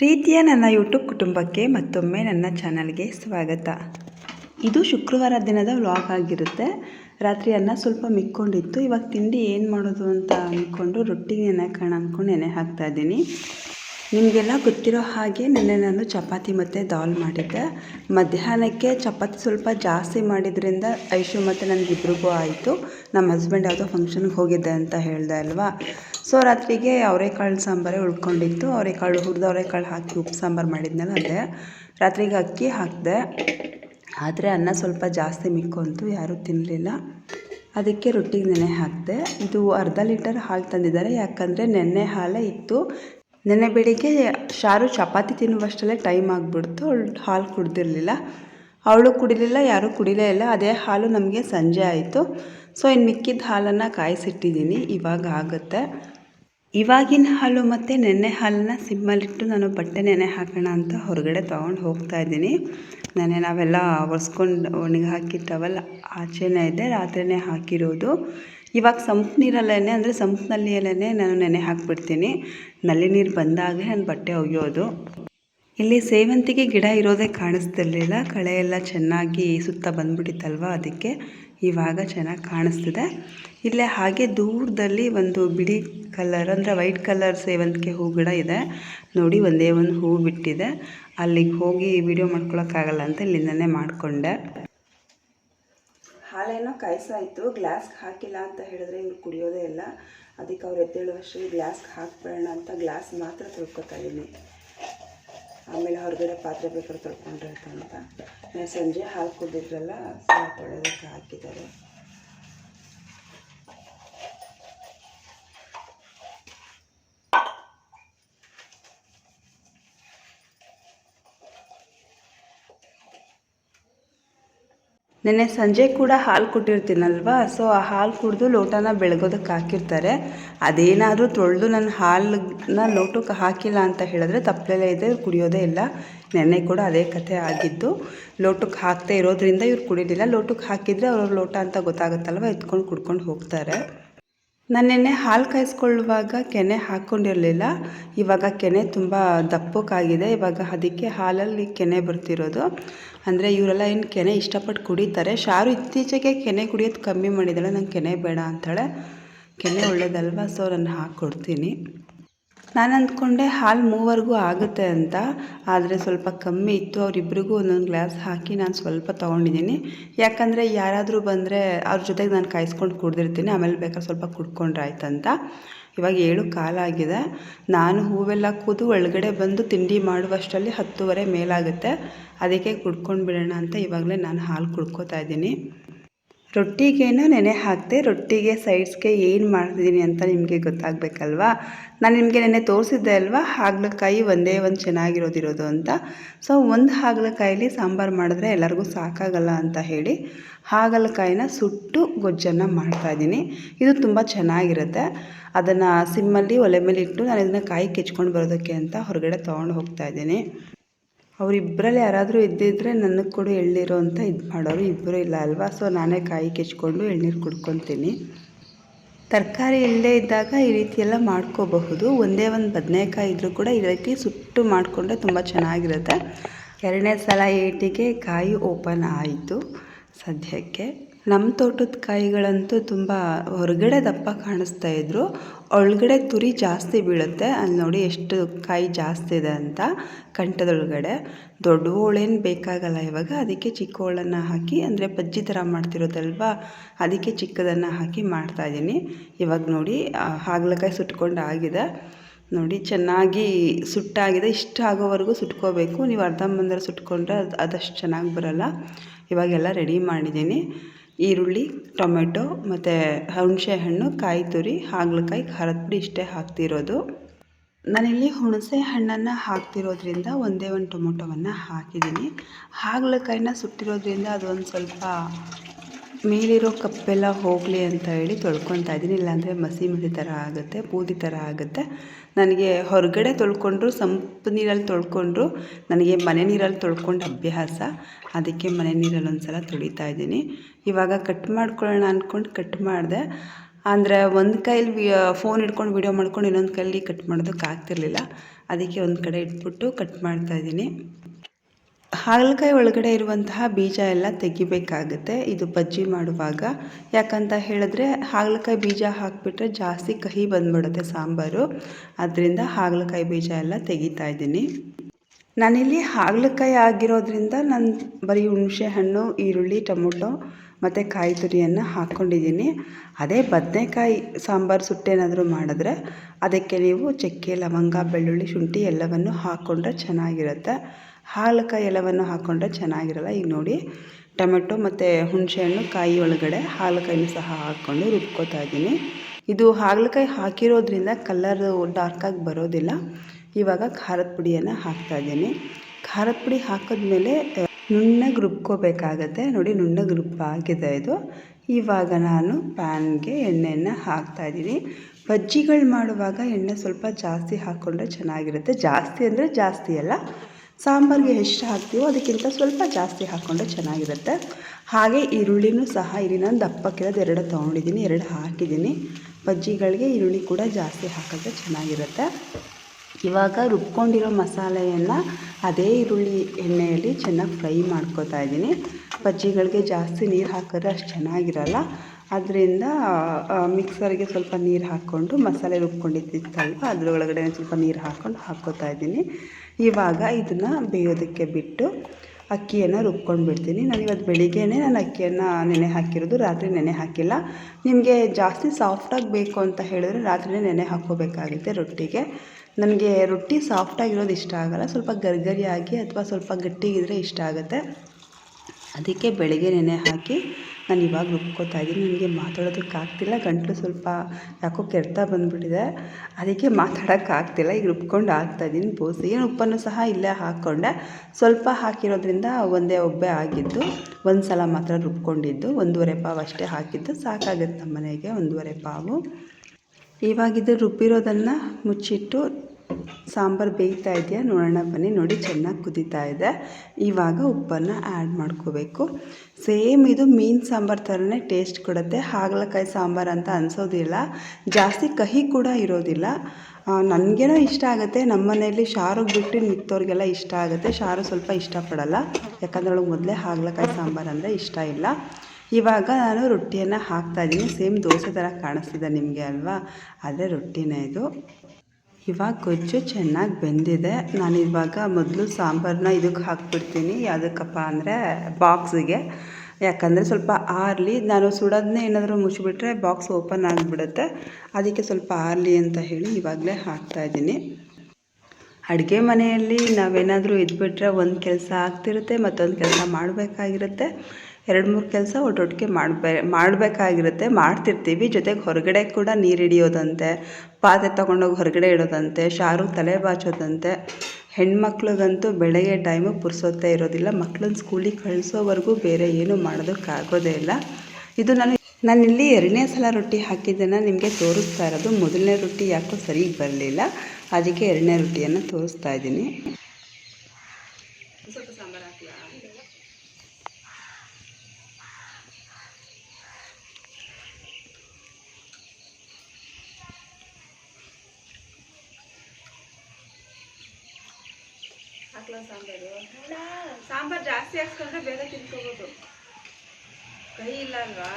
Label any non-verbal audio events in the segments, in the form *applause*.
ಪ್ರೀತಿಯ ನನ್ನ ಯೂಟ್ಯೂಬ್ ಕುಟುಂಬಕ್ಕೆ ಮತ್ತೊಮ್ಮೆ ನನ್ನ ಚಾನಲ್ಗೆ ಸ್ವಾಗತ. ಇದು ಶುಕ್ರವಾರ ದಿನದ ವ್ಲಾಗ್ ಆಗಿರುತ್ತೆ. ರಾತ್ರಿ ಅನ್ನ ಸ್ವಲ್ಪ ಮಿಕ್ಕೊಂಡಿತ್ತು. ಇವಾಗ ತಿಂಡಿ ಏನು ಮಾಡೋದು ಅಂತ ಅಂದ್ಕೊಂಡು ರೊಟ್ಟಿಗೆ ನೆನೆ ಹಾಕೋಣ ಅಂದ್ಕೊಂಡು ನೆನೆ ಹಾಕ್ತಾ ಇದ್ದೀನಿ. ನಿಮಗೆಲ್ಲ ಗೊತ್ತಿರೋ ಹಾಗೆ ನಿನ್ನೆ ನಾನು ಚಪಾತಿ ಮತ್ತು ದಾಲ್ ಮಾಡಿದ್ದೆ. ಮಧ್ಯಾಹ್ನಕ್ಕೆ ಚಪಾತಿ ಸ್ವಲ್ಪ ಜಾಸ್ತಿ ಮಾಡಿದ್ರಿಂದ ಐಶು ಮತ್ತು ನನಗಿಬ್ರಿಗೂ ಆಯಿತು. ನಮ್ಮ ಹಸ್ಬೆಂಡ್ ಯಾವುದೋ ಫಂಕ್ಷನ್ಗೆ ಹೋಗಿದ್ದೆ ಅಂತ ಹೇಳಿದೆ ಅಲ್ವಾ? ಸೊ ರಾತ್ರಿಗೆ ಅವರೆಕಾಳು ಸಾಂಬಾರೇ ಉಳ್ಕೊಂಡಿತ್ತು. ಅವರೆಕಾಳು ಹುರಿದ ಅವರೆಕಾಳು ಹಾಕಿ ಉಪ್ಪು ಸಾಂಬಾರು ಮಾಡಿದ್ನಲ್ಲ ಅದೇ. ರಾತ್ರಿಗೆ ಅಕ್ಕಿ ಹಾಕಿದೆ. ಆದರೆ ಅನ್ನ ಸ್ವಲ್ಪ ಜಾಸ್ತಿ ಮಿಕ್ಕೊಂತು ಯಾರೂ ತಿನ್ನಲಿಲ್ಲ ಅದಕ್ಕೆ ರೊಟ್ಟಿಗೆ ನೆನೆ ಹಾಕಿದೆ. ಇದು ಅರ್ಧ ಲೀಟರ್ ಹಾಲು ತಂದಿದ್ದಾರೆ. ಯಾಕಂದರೆ ನೆನ್ನೆ ಹಾಲೇ ಇತ್ತು. ನೆನ್ನೆ ಬೆಳಿಗ್ಗೆ ಶಾರು ಚಪಾತಿ ತಿನ್ನುವಷ್ಟರಲ್ಲೇ ಟೈಮ್ ಆಗಿಬಿಡ್ತು. ಅವಳು ಹಾಲು ಕುಡ್ದಿರಲಿಲ್ಲ. ಅವಳು ಕುಡಿಲಿಲ್ಲ, ಯಾರೂ ಕುಡಿಲೇ ಇಲ್ಲ. ಅದೇ ಹಾಲು ನಮಗೆ ಸಂಜೆ ಆಯಿತು. ಸೊ ಇನ್ನು ಮಿಕ್ಕಿದ ಹಾಲನ್ನು ಕಾಯಿಸಿಟ್ಟಿದ್ದೀನಿ. ಇವಾಗ ಆಗುತ್ತೆ. ಇವಾಗಿನ ಹಾಲು ಮತ್ತು ನೆನ್ನೆ ಹಾಲನ್ನ ಸಿಮ್ಮಲ್ಲಿಟ್ಟು ನಾನು ಬಟ್ಟೆ ನೆನೆ ಹಾಕೋಣ ಅಂತ ಹೊರಗಡೆ ತೊಗೊಂಡು ಹೋಗ್ತಾ ಇದ್ದೀನಿ. ನೆನೆ ನಾವೆಲ್ಲ ಒರೆಸ್ಕೊಂಡು ಒಣಗಿ ಹಾಕಿಟ್ಟವಲ್ಲ ಆಚೆನೇ ಇದೆ, ರಾತ್ರಿನೇ ಹಾಕಿರೋದು. ಇವಾಗ ಸಂಪ್ ನೀರಲ್ಲೇ ಅಂದರೆ ಸಂಪ್ ನಲ್ಲಿಯಲ್ಲೇ ನಾನು ನೆನೆ ಹಾಕಿಬಿಡ್ತೀನಿ. ನಲ್ಲಿ ನೀರು ಬಂದಾಗಲೇ ನಾನು ಬಟ್ಟೆ ಒಗೆಯೋದು. ಇಲ್ಲಿ ಸೇವಂತಿಗೆ ಗಿಡ ಇರೋದೇ ಕಾಣಿಸ್ತಿರ್ಲಿಲ್ಲ. ಕಳೆ ಎಲ್ಲ ಚೆನ್ನಾಗಿ ಸುತ್ತ ಬಂದ್ಬಿಟ್ಟಿತ್ತಲ್ವ ಅದಕ್ಕೆ ಇವಾಗ ಚೆನ್ನಾಗಿ ಕಾಣಿಸ್ತಿದೆ. ಇಲ್ಲೇ ಹಾಗೆ ದೂರದಲ್ಲಿ ಒಂದು ಬಿಳಿ ಕಲರ್ ಅಂದರೆ ವೈಟ್ ಕಲರ್ ಸೇವಂತಿಗೆ ಹೂ ಗಿಡ ಇದೆ. ನೋಡಿ ಒಂದೇ ಒಂದು ಹೂ ಬಿಟ್ಟಿದೆ. ಅಲ್ಲಿಗೆ ಹೋಗಿ ವಿಡಿಯೋ ಮಾಡ್ಕೊಳಕ್ಕಾಗಲ್ಲ ಅಂತ ಇಲ್ಲಿಂದನೇ ಮಾಡಿಕೊಂಡೆ. ಹಾಲೇನೋ ಕಾಯಿಸಾಯಿತು. ಗ್ಲಾಸ್ಗೆ ಹಾಕಿಲ್ಲ ಅಂತ ಹೇಳಿದ್ರೆ ಇನ್ನು ಕುಡಿಯೋದೇ ಇಲ್ಲ. ಅದಕ್ಕೆ ಅವ್ರು ಎದ್ದೇಳುವಷ್ಟು ಗ್ಲಾಸ್ಗೆ ಹಾಕ್ಬೇಡ ಅಂತ ಗ್ಲಾಸ್ ಮಾತ್ರ ತೊಳ್ಕೊತಾ ಇದ್ದೀನಿ ಆಮೇಲೆ ಹೊರಗಡೆ ಪಾತ್ರೆ ಬೇಕಾದ್ರೆ ತೊಳ್ಕೊಂಡಿರ್ತ ಅಂತ. ನಾನು ಸಂಜೆ ಹಾಲು ಕುಡಿದಿದ್ರಲ್ಲ ತೊಳೆಯೋದಕ್ಕೆ ಹಾಕಿದ್ದಾರೆ. ನೆನ್ನೆ ಸಂಜೆ ಕೂಡ ಹಾಲು ಕೊಟ್ಟಿರ್ತೀನಲ್ವಾ? ಸೊ ಆ ಹಾಲು ಕುಡಿದು ಲೋಟನ ಬೆಳಗೋದಕ್ಕೆ ಹಾಕಿರ್ತಾರೆ. ಅದೇನಾದರೂ ತೊಳೆದು ನನ್ನ ಹಾಲನ್ನ ಲೋಟಕ್ಕೆ ಹಾಕಿಲ್ಲ ಅಂತ ಹೇಳಿದ್ರೆ ತಪ್ಪಲೆಲ್ಲ ಇದೆ, ಕುಡಿಯೋದೇ ಇಲ್ಲ. ನೆನ್ನೆ ಕೂಡ ಅದೇ ಕಥೆ ಆಗಿದ್ದು, ಲೋಟಕ್ಕೆ ಹಾಕದೇ ಇರೋದ್ರಿಂದ ಇವ್ರು ಕುಡಿಲಿಲ್ಲ. ಲೋಟಕ್ಕೆ ಹಾಕಿದರೆ ಅವ್ರ ಲೋಟ ಅಂತ ಗೊತ್ತಾಗುತ್ತಲ್ವ? ಎತ್ಕೊಂಡು ಕುಡ್ಕೊಂಡು ಹೋಗ್ತಾರೆ. ನಾನು ನೆನ್ನೆ ಹಾಲು ಕಾಯಿಸ್ಕೊಳ್ಳುವಾಗ ಕೆನೆ ಹಾಕ್ಕೊಂಡಿರಲಿಲ್ಲ ಇವಾಗ ಕೆನೆ ತುಂಬ ದಪ್ಪಕ್ಕಾಗಿದೆ. ಇವಾಗ ಅದಕ್ಕೆ ಹಾಲಲ್ಲಿ ಕೆನೆ ಬರ್ತಿರೋದು. ಅಂದರೆ ಇವರೆಲ್ಲ ಏನು ಕೆನೆ ಇಷ್ಟಪಟ್ಟು ಕುಡಿತಾರೆ? ಶಾರು ಇತ್ತೀಚೆಗೆ ಕೆನೆ ಕುಡಿಯೋದು ಕಮ್ಮಿ ಮಾಡಿದ್ದಾಳೆ. ನಂಗೆ ಕೆನೆ ಬೇಡ ಅಂತಾಳೆ. ಕೆನೆ ಒಳ್ಳೇದಲ್ವ? ಸೊ ನಾನು ಹಾಕ್ಕೊಡ್ತೀನಿ ನಾನು ಅಂದ್ಕೊಂಡೆ ಹಾಲು ಮೂವರೆಗೂ ಆಗುತ್ತೆ ಅಂತ, ಆದರೆ ಸ್ವಲ್ಪ ಕಮ್ಮಿ ಇತ್ತು. ಅವರಿಬ್ಬರಿಗೂ ಒಂದೊಂದು ಗ್ಲಾಸ್ ಹಾಕಿ ನಾನು ಸ್ವಲ್ಪ ತೊಗೊಂಡಿದ್ದೀನಿ. ಯಾಕಂದರೆ ಯಾರಾದರೂ ಬಂದರೆ ಅವ್ರ ಜೊತೆಗೆ ನಾನು ಕಾಯಿಸ್ಕೊಂಡು ಕುಡ್ದಿರ್ತೀನಿ, ಆಮೇಲೆ ಬೇಕಾದ್ರೆ ಸ್ವಲ್ಪ ಕುಡ್ಕೊಂಡ್ರೆ ಅಂತ ಇವಾಗ ಏಳು ಕಾಲಾಗಿದೆ ನಾನು ಹೂವೆಲ್ಲ ಕೂದು ಒಳಗಡೆ ಬಂದು ತಿಂಡಿ ಮಾಡುವಷ್ಟರಲ್ಲಿ ಹತ್ತುವರೆ ಮೇಲಾಗುತ್ತೆ. ಅದಕ್ಕೆ ಕುಡ್ಕೊಂಡು ಬಿಡೋಣ ಅಂತ ಇವಾಗಲೇ ನಾನು ಹಾಲು ಕುಡ್ಕೋತಾ ಇದ್ದೀನಿ. ರೊಟ್ಟಿಗೇನು ನೆನೆ ಹಾಕಿದೆ ರೊಟ್ಟಿಗೆ ಸೈಡ್ಸ್ಗೆ ಏನು ಮಾಡ್ತಿದ್ದೀನಿ ಅಂತ ನಿಮಗೆ ಗೊತ್ತಾಗಬೇಕಲ್ವಾ? ನಾನು ನಿಮಗೆ ನೆನೆ ತೋರಿಸಿದ್ದೆ ಅಲ್ವಾ? ಹಾಗಲಕಾಯಿ ಒಂದೇ ಒಂದು ಚೆನ್ನಾಗಿರೋದಿರೋದು ಅಂತ. ಸೊ ಒಂದು ಹಾಗಲಕಾಯಲ್ಲಿ ಸಾಂಬಾರು ಮಾಡಿದ್ರೆ ಎಲ್ಲರಿಗೂ ಸಾಕಾಗಲ್ಲ ಅಂತ ಹೇಳಿ ಹಾಗಲಕಾಯಿನ ಸುಟ್ಟು ಗೊಜ್ಜನ್ನು ಮಾಡ್ತಾಯಿದ್ದೀನಿ ಇದು ತುಂಬ ಚೆನ್ನಾಗಿರುತ್ತೆ. ಅದನ್ನು ಸಿಮ್ಮಲ್ಲಿ ಒಲೆ ಮೇಲೆ ಇಟ್ಟು ನಾನು ಇದನ್ನು ಕಾಯಿ ಕೆಚ್ಕೊಂಡು ಬರೋದಕ್ಕೆ ಅಂತ ಹೊರಗಡೆ ತೊಗೊಂಡು ಹೋಗ್ತಾಯಿದ್ದೀನಿ ಅವರಿಬ್ಬರಲ್ಲಿ ಯಾರಾದರೂ ಇದ್ದಿದ್ದರೆ ನನಗೆ ಕೊಡು ಎಳ್ನೀರು ಅಂತ ಇದು ಮಾಡೋರು ಇಬ್ಬರು ಇಲ್ಲ ಅಲ್ವಾ? ಸೊ ನಾನೇ ಕಾಯಿ ಕೆಚ್ಕೊಂಡು ಎಳ್ನೀರು ಕುಡ್ಕೊತೀನಿ. ತರಕಾರಿ ಇಲ್ಲದೇ ಇದ್ದಾಗ ಈ ರೀತಿ ಎಲ್ಲ ಮಾಡ್ಕೋಬಹುದು. ಒಂದೇ ಒಂದು ಬದನೇಕಾಯಿ ಇದ್ದರೂ ಕೂಡ ಈ ರೀತಿ ಸುಟ್ಟು ಮಾಡಿಕೊಂಡ್ರೆ ತುಂಬ ಚೆನ್ನಾಗಿರುತ್ತೆ. ಎರಡನೇ ಸಲ ಏಟಿಗೆ ಕಾಯಿ ಓಪನ್ ಆಯಿತು ಸದ್ಯಕ್ಕೆ. ನಮ್ಮ ತೋಟದ ಕಾಯಿಗಳಂತೂ ತುಂಬ ಹೊರಗಡೆ ದಪ್ಪ ಕಾಣಿಸ್ತಾ ಇದ್ರು. ಒಳಗಡೆ ತುರಿ ಜಾಸ್ತಿ ಬೀಳುತ್ತೆ. ಅಲ್ಲಿ ನೋಡಿ ಎಷ್ಟು ಕಾಯಿ ಜಾಸ್ತಿ ಇದೆ ಅಂತ ಕಂಠದೊಳಗಡೆ. ದೊಡ್ಡ ಹೋಳೇನು ಬೇಕಾಗಲ್ಲ ಇವಾಗ. ಅದಕ್ಕೆ ಚಿಕ್ಕ ಹೋಳನ್ನು ಹಾಕಿ, ಅಂದರೆ ಬಜ್ಜಿ ಥರ ಮಾಡ್ತಿರೋದಲ್ವಾ? ಅದಕ್ಕೆ ಚಿಕ್ಕದನ್ನು ಹಾಕಿ ಮಾಡ್ತಾಯಿದ್ದೀನಿ ಇವಾಗ ನೋಡಿ ಹಾಗಲಕಾಯಿ ಸುಟ್ಕೊಂಡು ಆಗಿದೆ. ನೋಡಿ, ಚೆನ್ನಾಗಿ ಸುಟ್ಟಾಗಿದೆ. ಇಷ್ಟು ಆಗೋವರೆಗೂ ಸುಟ್ಕೋಬೇಕು. ನೀವು ಅರ್ಧಂಬರ್ಧ ಸುಟ್ಕೊಂಡ್ರೆ ಅದು, ಅದಷ್ಟು ಚೆನ್ನಾಗಿ ಬರೋಲ್ಲ. ಇವಾಗೆಲ್ಲ ರೆಡಿ ಮಾಡಿದ್ದೀನಿ. ಈರುಳ್ಳಿ, ಟೊಮೆಟೊ ಮತ್ತು ಹುಣಸೆ ಹಣ್ಣು, ಕಾಯಿ ತುರಿ, ಹಾಗಲಕಾಯಿ, ಖಾರದ ಪುಡಿ ಇಷ್ಟೇ ಹಾಕ್ತಿರೋದು. ನಾನಿಲ್ಲಿ ಹುಣಸೆ ಹಣ್ಣನ್ನು ಹಾಕ್ತಿರೋದ್ರಿಂದ ಒಂದೇ ಒಂದು ಟೊಮೊಟೊವನ್ನು ಹಾಕಿದ್ದೀನಿ. ಹಾಗಲಕಾಯಿನ ಸುಟ್ಟಿರೋದ್ರಿಂದ ಅದೊಂದು ಸ್ವಲ್ಪ ಮೇಲಿರೋ ಕಪ್ಪೆಲ್ಲ ಹೋಗಲಿ ಅಂತ ಹೇಳಿ ತೊಳ್ಕೊತಾ ಇದ್ದೀನಿ. ಇಲ್ಲಾಂದರೆ ಮಸಿ ಮಸಿ ಥರ ಆಗುತ್ತೆ, ಬೂದಿ ಥರ ಆಗುತ್ತೆ. ನನಗೆ ಹೊರಗಡೆ ತೊಳ್ಕೊಂಡ್ರು, ಸಂಪ್ ನೀರಲ್ಲಿ ತೊಳ್ಕೊಂಡ್ರು, ನನಗೆ ಮನೆ ನೀರಲ್ಲಿ ತೊಳ್ಕೊಂಡು ಅಭ್ಯಾಸ. ಅದಕ್ಕೆ ಮನೆ ನೀರಲ್ಲಿ ಒಂದು ಸಲ ತೊಳಿತಾ ಇದ್ದೀನಿ. ಇವಾಗ ಕಟ್ ಮಾಡ್ಕೊಳ್ಳೋಣ ಅಂದ್ಕೊಂಡು ಕಟ್ ಮಾಡಿದೆ. ಅಂದರೆ ಒಂದು ಕೈಯಲ್ಲಿ ಫೋನ್ ಹಿಡ್ಕೊಂಡು ವೀಡಿಯೋ ಮಾಡ್ಕೊಂಡು ಇನ್ನೊಂದು ಕೈಲಿ ಕಟ್ ಮಾಡೋದಕ್ಕೆ ಆಗ್ತಿರ್ಲಿಲ್ಲ. ಅದಕ್ಕೆ ಒಂದು ಕಡೆ ಇಟ್ಬಿಟ್ಟು ಕಟ್ ಮಾಡ್ತಾ ಇದ್ದೀನಿ. ಹಾಗಲಕಾಯಿ ಒಳಗಡೆ ಇರುವಂತಹ ಬೀಜ ಎಲ್ಲ ತೆಗಿಬೇಕಾಗುತ್ತೆ. ಇದು ಬಜ್ಜಿ ಮಾಡುವಾಗ. ಯಾಕಂತ ಹೇಳಿದ್ರೆ ಹಾಗಲಕಾಯಿ ಬೀಜ ಹಾಕಿಬಿಟ್ರೆ ಜಾಸ್ತಿ ಕಹಿ ಬಂದ್ಬಿಡುತ್ತೆ ಸಾಂಬಾರು. ಅದರಿಂದ ಹಾಗಲಕಾಯಿ ಬೀಜ ಎಲ್ಲ ತೆಗಿತಾ ಇದ್ದೀನಿ. ನಾನಿಲ್ಲಿ ಹಾಗಲಕಾಯಿ ಆಗಿರೋದ್ರಿಂದ ನಾನು ಬರೀ ಹುಣಸೆ ಹಣ್ಣು, ಈರುಳ್ಳಿ, ಟೊಮೊಟೊ ಮತ್ತು ಕಾಯಿ ತುರಿಯನ್ನು ಹಾಕ್ಕೊಂಡಿದ್ದೀನಿ ಅದೇ ಬದನೆಕಾಯಿ ಸಾಂಬಾರು ಸುಟ್ಟೇನಾದರೂ ಮಾಡಿದ್ರೆ ಅದಕ್ಕೆ ನೀವು ಚಕ್ಕೆ, ಲವಂಗ, ಬೆಳ್ಳುಳ್ಳಿ, ಶುಂಠಿ ಎಲ್ಲವನ್ನು ಹಾಕ್ಕೊಂಡ್ರೆ ಚೆನ್ನಾಗಿರುತ್ತೆ. ಹಾಗಲಕಾಯಿ ಎಲ್ಲವನ್ನು ಹಾಕ್ಕೊಂಡ್ರೆ ಚೆನ್ನಾಗಿರಲ್ಲ. ಈಗ ನೋಡಿ, ಟೊಮೆಟೊ ಮತ್ತು ಹುಣಸೆಹಣ್ಣು ಕಾಯಿ ಒಳಗಡೆ ಹಾಗಲಕಾಯಿನೂ ಸಹ ಹಾಕ್ಕೊಂಡು ರುಬ್ಕೋತಾ ಇದ್ದೀನಿ. ಇದು ಹಾಗಲಕಾಯಿ ಹಾಕಿರೋದ್ರಿಂದ ಕಲ್ಲರು ಡಾರ್ಕಾಗಿ ಬರೋದಿಲ್ಲ. ಇವಾಗ ಖಾರದ ಪುಡಿಯನ್ನು ಹಾಕ್ತಾ ಇದ್ದೀನಿ. ಖಾರದ ಪುಡಿ ಹಾಕಿದ್ಮೇಲೆ ನುಣ್ಣಗೆ ರುಬ್ಕೋಬೇಕಾಗತ್ತೆ. ನೋಡಿ, ನುಣ್ಣಗೆ ರುಬ್ಬಾಗಿದೆ ಇದು. ಇವಾಗ ನಾನು ಪ್ಯಾನ್ಗೆ ಎಣ್ಣೆಯನ್ನು ಹಾಕ್ತಾಯಿದ್ದೀನಿ ಬಜ್ಜಿಗಳು ಮಾಡುವಾಗ ಎಣ್ಣೆ ಸ್ವಲ್ಪ ಜಾಸ್ತಿ ಹಾಕ್ಕೊಂಡ್ರೆ ಚೆನ್ನಾಗಿರುತ್ತೆ. ಜಾಸ್ತಿ ಅಂದರೆ ಜಾಸ್ತಿ ಅಲ್ಲ ಸಾಂಬಾರಿಗೆ ಎಷ್ಟು ಹಾಕ್ತೀವೋ ಅದಕ್ಕಿಂತ ಸ್ವಲ್ಪ ಜಾಸ್ತಿ ಹಾಕ್ಕೊಂಡ್ರೆ ಚೆನ್ನಾಗಿರುತ್ತೆ. ಹಾಗೆ ಈರುಳ್ಳಿನೂ ಸಹ ಇಲ್ಲಿ ನಾನು ದಪ್ಪಕ್ಕಿರೋದು ಎರಡು ತೊಗೊಂಡಿದ್ದೀನಿ, ಎರಡು ಹಾಕಿದ್ದೀನಿ. ಬಜ್ಜಿಗಳಿಗೆ ಈರುಳ್ಳಿ ಕೂಡ ಜಾಸ್ತಿ ಹಾಕಿದ್ರೆ ಚೆನ್ನಾಗಿರುತ್ತೆ. ಇವಾಗ ರುಬ್ಕೊಂಡಿರೋ ಮಸಾಲೆಯನ್ನು ಅದೇ ಈರುಳ್ಳಿ ಎಣ್ಣೆಯಲ್ಲಿ ಚೆನ್ನಾಗಿ ಫ್ರೈ ಮಾಡ್ಕೋತಾ ಇದ್ದೀನಿ. ಬಜ್ಜಿಗಳಿಗೆ ಜಾಸ್ತಿ ನೀರು ಹಾಕಿದ್ರೆ ಅಷ್ಟು ಚೆನ್ನಾಗಿರಲ್ಲ. ಅದರಿಂದ ಮಿಕ್ಸರ್ಗೆ ಸ್ವಲ್ಪ ನೀರು ಹಾಕ್ಕೊಂಡು ಮಸಾಲೆ ರುಬ್ಕೊಂಡಿದ್ದಿತ್ತಲ್ವ ಅದ್ರ ಒಳಗಡೆ ಸ್ವಲ್ಪ ನೀರು ಹಾಕ್ಕೊಂಡು ಹಾಕ್ಕೋತಾ ಇದ್ದೀನಿ. ಇವಾಗ ಇದನ್ನು ಬೇಯೋದಕ್ಕೆ ಬಿಟ್ಟು ಅಕ್ಕಿಯನ್ನು ರುಬ್ಕೊಂಡು ಬಿಡ್ತೀನಿ. ನಾನು ಇವತ್ತು ಬೆಳಿಗ್ಗೆ ನಾನು ಅಕ್ಕಿಯನ್ನು ನೆನೆ ಹಾಕಿರೋದು, ರಾತ್ರಿ ನೆನೆ ಹಾಕಿಲ್ಲ. ನಿಮಗೆ ಜಾಸ್ತಿ ಸಾಫ್ಟಾಗಿ ಬೇಕು ಅಂತ ಹೇಳಿದ್ರೆ ರಾತ್ರಿನೇ ನೆನೆ ಹಾಕೋಬೇಕಾಗುತ್ತೆ ರೊಟ್ಟಿಗೆ. ನನಗೆ ರೊಟ್ಟಿ ಸಾಫ್ಟಾಗಿರೋದು ಇಷ್ಟ ಆಗೋಲ್ಲ, ಸ್ವಲ್ಪ ಗರ್ಗರಿಯಾಗಿ ಅಥವಾ ಸ್ವಲ್ಪ ಗಟ್ಟಿಗಿದ್ರೆ ಇಷ್ಟ ಆಗುತ್ತೆ. ಅದಕ್ಕೆ ಬೆಳಗ್ಗೆ ನೆನೆ ಹಾಕಿ ನಾನು ಇವಾಗ ರುಬ್ಕೋತಾ ಇದ್ದೀನಿ, ನನಗೆ ಮಾತಾಡೋದಕ್ಕಾಗ್ತಿಲ್ಲ ಗಂಟಲು ಸ್ವಲ್ಪ ಯಾಕೋ ಕೆರೆತ ಬಂದುಬಿಟ್ಟಿದೆ. ಅದಕ್ಕೆ ಮಾತಾಡೋಕ್ಕಾಗ್ತಿಲ್ಲ, ಈಗ ರುಬ್ಕೊಂಡು ಹಾಕ್ತಾಯಿದ್ದೀನಿ ಬೋಸಿ ಏನು ಉಪ್ಪನ್ನು ಸಹ ಇಲ್ಲೇ ಹಾಕ್ಕೊಂಡೆ. ಸ್ವಲ್ಪ ಹಾಕಿರೋದ್ರಿಂದ ಒಂದೇ ಒಬ್ಬೆ ಆಗಿದ್ದು ಒಂದು ಸಲ ಮಾತ್ರ ರುಬ್ಕೊಂಡಿದ್ದು, ಒಂದೂವರೆ ಪಾವು ಅಷ್ಟೇ ಹಾಕಿದ್ದು, ಸಾಕಾಗುತ್ತೆ ನಮ್ಮ ಮನೆಗೆ ಒಂದೂವರೆ ಪಾವು. ಇವಾಗಿದ್ದು ರುಬ್ಬಿರೋದನ್ನು ಮುಚ್ಚಿಟ್ಟು ಸಾಂಬಾರು ಬೇಯ್ತಾ ಇದೆಯಾ? ನೋಡೋಣ ಬನ್ನಿ, ನೋಡಿ ಚೆನ್ನಾಗಿ ಕುದೀತಾ ಇದೆ. ಇವಾಗ ಉಪ್ಪನ್ನು ಆ್ಯಡ್ ಮಾಡ್ಕೋಬೇಕು. ಸೇಮ್ ಇದು ಮೀನು ಸಾಂಬಾರು ಥರನೇ ಟೇಸ್ಟ್ ಕೊಡುತ್ತೆ. ಹಾಗಲಕಾಯಿ ಸಾಂಬಾರು ಅಂತ ಅನಿಸೋದಿಲ್ಲ. ಜಾಸ್ತಿ ಕಹಿ ಕೂಡ ಇರೋದಿಲ್ಲ. ನನಗೇನೋ ಇಷ್ಟ ಆಗುತ್ತೆ. ನಮ್ಮ ಮನೆಯಲ್ಲಿ ಶಾರುಗೆ ಬಿಟ್ಟು ಮಿಕ್ತವ್ರಿಗೆಲ್ಲ ಇಷ್ಟ ಆಗುತ್ತೆ. ಶಾರು ಸ್ವಲ್ಪ ಇಷ್ಟಪಡಲ್ಲ. ಯಾಕಂದ್ರೆ ಅವಳಿಗೆ ಮೊದಲೇ ಹಾಗಲಕಾಯಿ ಸಾಂಬಾರು ಅಂದರೆ ಇಷ್ಟ ಇಲ್ಲ. ಇವಾಗ ನಾನು ರೊಟ್ಟಿಯನ್ನು ಹಾಕ್ತಾಯಿದ್ದೀನಿ ಸೇಮ್ ದೋಸೆ ಥರ ಕಾಣಿಸ್ತಿದೆ ನಿಮಗೆ ಅಲ್ವಾ? ಆದರೆ ರೊಟ್ಟಿನೇ ಇದು. ಇವಾಗ ಗೊಜ್ಜು ಚೆನ್ನಾಗಿ ಬೆಂದಿದೆ. ನಾನು ಇವಾಗ ಮೊದಲು ಸಾಂಬಾರನ್ನ ಇದಕ್ಕೆ ಹಾಕ್ಬಿಡ್ತೀನಿ. ಯಾವುದಕ್ಕಪ್ಪ ಅಂದರೆ ಬಾಕ್ಸಿಗೆ. ಯಾಕಂದರೆ ಸ್ವಲ್ಪ ಆರಲಿ, ನಾನು ಸುಡೋದನ್ನೇ ಏನಾದರೂ ಮುಚ್ಚಿಬಿಟ್ರೆ ಬಾಕ್ಸ್ ಓಪನ್ ಆಗಿಬಿಡುತ್ತೆ. ಅದಕ್ಕೆ ಸ್ವಲ್ಪ ಆರಲಿ ಅಂತ ಹೇಳಿ ಇವಾಗಲೇ ಹಾಕ್ತಾಯಿದ್ದೀನಿ ಅಡುಗೆ ಮನೆಯಲ್ಲಿ ನಾವೇನಾದರೂ ಇದ್ಬಿಟ್ರೆ ಒಂದು ಕೆಲಸ ಆಗ್ತಿರುತ್ತೆ, ಮತ್ತೊಂದು ಕೆಲಸ ಮಾಡಬೇಕಾಗಿರುತ್ತೆ. ಎರಡು ಮೂರು ಕೆಲಸ ಒಟ್ಟೊಟ್ಟಿಗೆ ಮಾಡಬೇ, ಮಾಡಬೇಕಾಗಿರುತ್ತೆ. ಮಾಡ್ತಿರ್ತೀವಿ. ಜೊತೆಗೆ ಹೊರಗಡೆ ಕೂಡ ನೀರು ಹಿಡಿಯೋದಂತೆ, ಪಾತ್ರೆ ತೊಗೊಂಡೋಗಿ ಹೊರಗಡೆ ಇಡೋದಂತೆ, ಶಾರು ತಲೆ ಬಾಚೋದಂತೆ. ಹೆಣ್ಮಕ್ಳಿಗಂತೂ ಬೆಳಗ್ಗೆ ಟೈಮು ಪುರ್ಸೊತ್ತೇ ಇರೋದಿಲ್ಲ. ಮಕ್ಳನ್ನ ಸ್ಕೂಲಿಗೆ ಕಳಿಸೋವರೆಗೂ ಬೇರೆ ಏನೂ ಮಾಡೋದಕ್ಕಾಗೋದೇ ಇಲ್ಲ. ಇದು ನಾನು, ನಾನಿಲ್ಲಿ ಎರಡನೇ ಸಲ ರೊಟ್ಟಿ ಹಾಕಿದ್ದನ್ನು ನಿಮಗೆ ತೋರಿಸ್ತಾ ಇರೋದು. ಮೊದಲನೇ ರೊಟ್ಟಿ ಯಾಕೋ ಸರಿಗೆ ಬರಲಿಲ್ಲ. ಅದಕ್ಕೆ ಎರಡನೇ ರೊಟ್ಟಿಯನ್ನು ತೋರಿಸ್ತಾ ಇದ್ದೀನಿ ಸ್ವಲ್ಪ ಸಾಂಬಾರು ಹಾಕಲಾ ಹಾಕ್ಲ ಸಾಂಬಾರು ಸಾಂಬಾರು ಜಾಸ್ತಿ ಹಾಕ್ಸ್ಕೊಂಡ್ರೆ ಬೇಗ ತಿನ್ಕೋಬೋದು. ಕೈ ಇಲ್ಲ ಅಲ್ವಾ?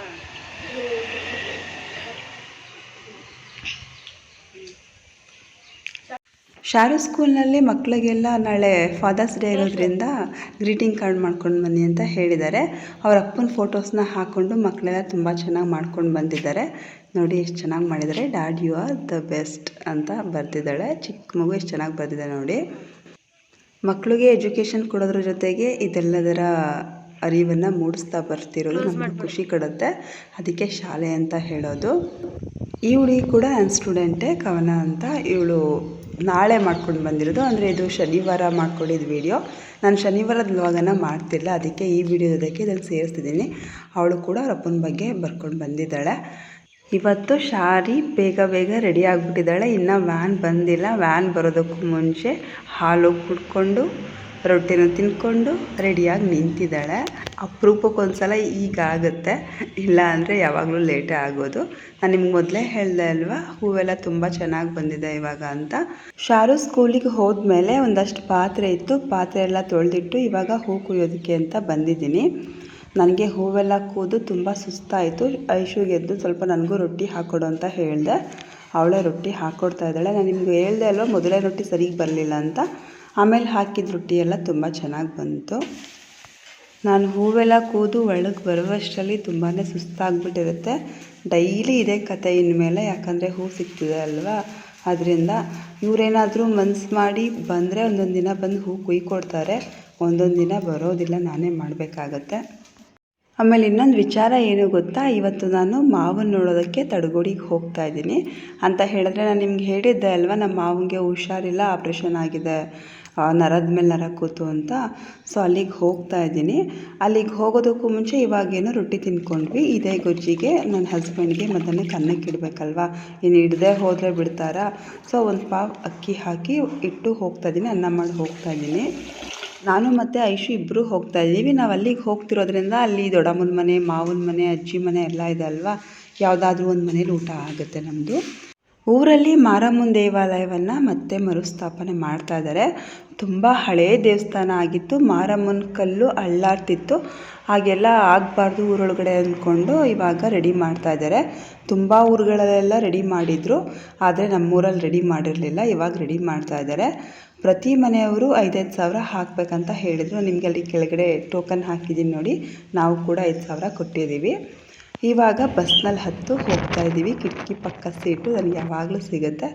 ಶಾರು ಸ್ಕೂಲ್ನಲ್ಲಿ ಮಕ್ಕಳಿಗೆಲ್ಲ ನಾಳೆ ಫಾದರ್ಸ್ ಡೇ ಇರೋದ್ರಿಂದ ಗ್ರೀಟಿಂಗ್ ಕಾರ್ಡ್ ಮಾಡ್ಕೊಂಡು ಬನ್ನಿ ಅಂತ ಹೇಳಿದ್ದಾರೆ. ಅವ್ರ ಅಪ್ಪನ ಫೋಟೋಸ್ನ ಹಾಕ್ಕೊಂಡು ಮಕ್ಕಳೆಲ್ಲ ತುಂಬ ಚೆನ್ನಾಗಿ ಮಾಡ್ಕೊಂಡು ಬಂದಿದ್ದಾರೆ. ನೋಡಿ ಎಷ್ಟು ಚೆನ್ನಾಗಿ ಮಾಡಿದ್ದಾರೆ. Dad you are the best ಅಂತ ಬರೆದಿದ್ದಾಳೆ. ಚಿಕ್ಕ ಮಗು ಎಷ್ಟು ಚೆನ್ನಾಗಿ ಬರೆದಿದೆ ನೋಡಿ. ಮಕ್ಕಳಿಗೆ ಎಜುಕೇಷನ್ ಕೊಡೋದ್ರ ಜೊತೆಗೆ ಇದೆಲ್ಲದರ ಅರಿವನ್ನು ಮೂಡಿಸ್ತಾ ಬರ್ತಿರೋದು ನಮಗೆ ಖುಷಿ ಕೊಡುತ್ತೆ. ಅದಕ್ಕೆ ಶಾಲೆ ಅಂತ ಹೇಳೋದು. ಈ ಹುಡುಗಿ ಕೂಡ ನನ್ನ ಸ್ಟೂಡೆಂಟೇ ಕವನ ಅಂತ. ಇವಳು ನಾಳೆ ಮಾಡ್ಕೊಂಡು ಬಂದಿರೋದು. ಅಂದರೆ ಇದು ಶನಿವಾರ ಮಾಡ್ಕೊಂಡಿದ್ದು ವಿಡಿಯೋ ನಾನು ಶನಿವಾರದ ವ್ಲಾಗನ ಮಾಡ್ತಿಲ್ಲ. ಅದಕ್ಕೆ ಈ ವಿಡಿಯೋದಕ್ಕೆ ಇದನ್ನು ಸೇರಿಸ್ತಿದ್ದೀನಿ. ಅವಳು ಕೂಡ ಅವ್ರ ಅಪ್ಪನ ಬಗ್ಗೆ ಬರ್ಕೊಂಡು ಬಂದಿದ್ದಾಳೆ. ಇವತ್ತು ಶಾರಿ ಬೇಗ ಬೇಗ ರೆಡಿ ಆಗಿಬಿಟ್ಟಿದ್ದಾಳೆ ಇನ್ನು ವ್ಯಾನ್ ಬಂದಿಲ್ಲ. ವ್ಯಾನ್ ಬರೋದಕ್ಕೂ ಮುಂಚೆ ಹಾಲು ಕುಡ್ಕೊಂಡು, ರೊಟ್ಟಿನೂ ತಿನ್ಕೊಂಡು ರೆಡಿಯಾಗಿ ನಿಂತಿದ್ದಾಳೆ. ಅಪರೂಪಕ್ಕೊಂದ್ಸಲ ಈಗ ಆಗುತ್ತೆ. ಇಲ್ಲ ಅಂದರೆ ಯಾವಾಗಲೂ ಲೇಟೇ ಆಗೋದು. ನಾನು ನಿಮ್ಗೆ ಮೊದಲೇ ಹೇಳಿದೆ ಅಲ್ವಾ? ಹೂವೆಲ್ಲ ತುಂಬ ಚೆನ್ನಾಗಿ ಬಂದಿದೆ ಇವಾಗ ಅಂತ. ಶಾರು ಸ್ಕೂಲಿಗೆ ಹೋದ್ಮೇಲೆ ಒಂದಷ್ಟು ಪಾತ್ರೆ ಇತ್ತು. ಪಾತ್ರೆ ಎಲ್ಲ ತೊಳೆದಿಟ್ಟು ಇವಾಗ ಹೂ ಕುಯ್ಯೋದಕ್ಕೆ ಅಂತ ಬಂದಿದ್ದೀನಿ. ನನಗೆ ಹೂವೆಲ್ಲ ಕೂದು ತುಂಬ ಸುಸ್ತಾಯಿತು. ಐಶುಗೆ ಎದ್ದು ಸ್ವಲ್ಪ ನನಗೂ ರೊಟ್ಟಿ ಹಾಕ್ಕೊಡು ಅಂತ ಹೇಳಿದೆ. ಅವಳೇ ರೊಟ್ಟಿ ಹಾಕ್ಕೊಡ್ತಾ ಇದ್ದಾಳೆ. ನಾನು ನಿಮ್ಗೆ ಹೇಳ್ದೆ ಅಲ್ವ, ಮೊದಲೇ ರೊಟ್ಟಿ ಸರಿಗೆ ಬರಲಿಲ್ಲ ಅಂತ. ಆಮೇಲೆ ಹಾಕಿದ ರೊಟ್ಟಿ ಎಲ್ಲ ತುಂಬ ಚೆನ್ನಾಗಿ ಬಂತು. ನಾನು ಹೂವೆಲ್ಲ ಕೂದು ಒಳಗೆ ಬರುವಷ್ಟರಲ್ಲಿ ತುಂಬಾ ಸುಸ್ತಾಗ್ಬಿಟ್ಟಿರುತ್ತೆ. ಡೈಲಿ ಇದೇ ಕತೆ ಇನ್ಮೇಲೆ, ಯಾಕಂದರೆ ಹೂ ಸಿಗ್ತಿದೆ ಅಲ್ವಾ? ಅದರಿಂದ ಇವರೇನಾದರೂ ಮನ್ಸು ಮಾಡಿ ಬಂದರೆ ಒಂದೊಂದು ದಿನ ಬಂದು ಹೂ ಕುಯ್ಕೊಡ್ತಾರೆ. ಒಂದೊಂದು ದಿನ ಬರೋದಿಲ್ಲ, ನಾನೇ ಮಾಡಬೇಕಾಗತ್ತೆ. ಆಮೇಲೆ ಇನ್ನೊಂದು ವಿಚಾರ ಏನು ಗೊತ್ತಾ? ಇವತ್ತು ನಾನು ಮಾವನ ನೋಡೋದಕ್ಕೆ ತಡಗೋಡಿಗೆ ಹೋಗ್ತಾ ಇದ್ದೀನಿ. ಅಂತ ಹೇಳಿದ್ರೆ ನಾನು ನಿಮ್ಗೆ ಹೇಳಿದ್ದೆ ಅಲ್ವಾ? ನಮ್ಮ ಮಾವನಿಗೆ ಹುಷಾರಿಲ್ಲ, ಆಪ್ರೇಷನ್ ಆಗಿದೆ ನರದ ಮೇಲೆ ನರ ಕೂತು ಅಂತ. ಸೊ ಅಲ್ಲಿಗೆ ಹೋಗ್ತಾ ಇದ್ದೀನಿ. ಅಲ್ಲಿಗೆ ಹೋಗೋದಕ್ಕೂ ಮುಂಚೆ ಇವಾಗೇನು ರೊಟ್ಟಿ ತಿನ್ಕೊಂಡ್ವಿ. ಇದೇ ಗೊಜ್ಜಿಗೆ ನನ್ನ ಹಸ್ಬೆಂಡ್ಗೆ ಮತ್ತೆ ಕನ್ನಕ್ಕೆ ಇಡಬೇಕಲ್ವಾ? ಇನ್ನು ಹಿಡ್ದೆ ಹೋದರೆ ಬಿಡ್ತಾರಾ? ಸೊ ಒಂದು ಪಾವ್ ಅಕ್ಕಿ ಹಾಕಿ ಇಟ್ಟು ಹೋಗ್ತಾ ಇದ್ದೀನಿ, ಅನ್ನ ಮಾಡಿ ಹೋಗ್ತಾ ಇದ್ದೀನಿ. ನಾನು ಮತ್ತು ಐಶು ಇಬ್ಬರು ಹೋಗ್ತಾ ಇದ್ದೀವಿ. ನಾವು ಅಲ್ಲಿಗೆ ಹೋಗ್ತಿರೋದ್ರಿಂದ ಅಲ್ಲಿ ದೊಡ್ಡಮ್ಮನ ಮನೆ, ಮಾವನ ಮನೆ, ಅಜ್ಜಿ ಮನೆ ಎಲ್ಲ ಇದೆ ಅಲ್ವಾ? ಯಾವುದಾದ್ರೂ ಒಂದು ಮನೇಲಿ ಊಟ ಆಗುತ್ತೆ ನಮ್ಮದು ಊರಲ್ಲಿ ಮಾರಮ್ಮನ ದೇವಾಲಯವನ್ನು ಮತ್ತೆ ಮರುಸ್ಥಾಪನೆ ಮಾಡ್ತಾ ಇದ್ದಾರೆ ತುಂಬ ಹಳೆಯ ದೇವಸ್ಥಾನ ಆಗಿತ್ತು. ಮಾರಮ್ಮನ ಕಲ್ಲು ಅಳ್ಳಾಡ್ತಿತ್ತು ಹಾಗೆಲ್ಲ ಆಗಬಾರ್ದು ಊರೊಳಗಡೆ ಅಂದ್ಕೊಂಡು ಇವಾಗ ರೆಡಿ ಮಾಡ್ತಾ ಇದ್ದಾರೆ ತುಂಬ ಊರುಗಳಲ್ಲೆಲ್ಲ ರೆಡಿ ಮಾಡಿದರು. ಆದರೆ ನಮ್ಮೂರಲ್ಲಿ ರೆಡಿ ಮಾಡಿರಲಿಲ್ಲ. ಇವಾಗ ರೆಡಿ ಮಾಡ್ತಾ ಇದ್ದಾರೆ ಪ್ರತಿ ಮನೆಯವರು ಐದೈದು ಸಾವಿರ ಹಾಕಬೇಕಂತ ಹೇಳಿದರು. ನಿಮಗೆ ಅಲ್ಲಿ ಕೆಳಗಡೆ ಟೋಕನ್ ಹಾಕಿದ್ದೀನಿ ನೋಡಿ. ನಾವು ಕೂಡ ಐದು ಸಾವಿರ ಕೊಟ್ಟಿದ್ದೀವಿ. ಇವಾಗ ಬಸ್ನಲ್ಲಿ ಹತ್ತು ಹೋಗ್ತಾ ಇದ್ದೀವಿ. ಕಿಟಕಿ ಪಕ್ಕ ಸೀಟು ನನಗೆ ಯಾವಾಗಲೂ ಸಿಗುತ್ತೆ.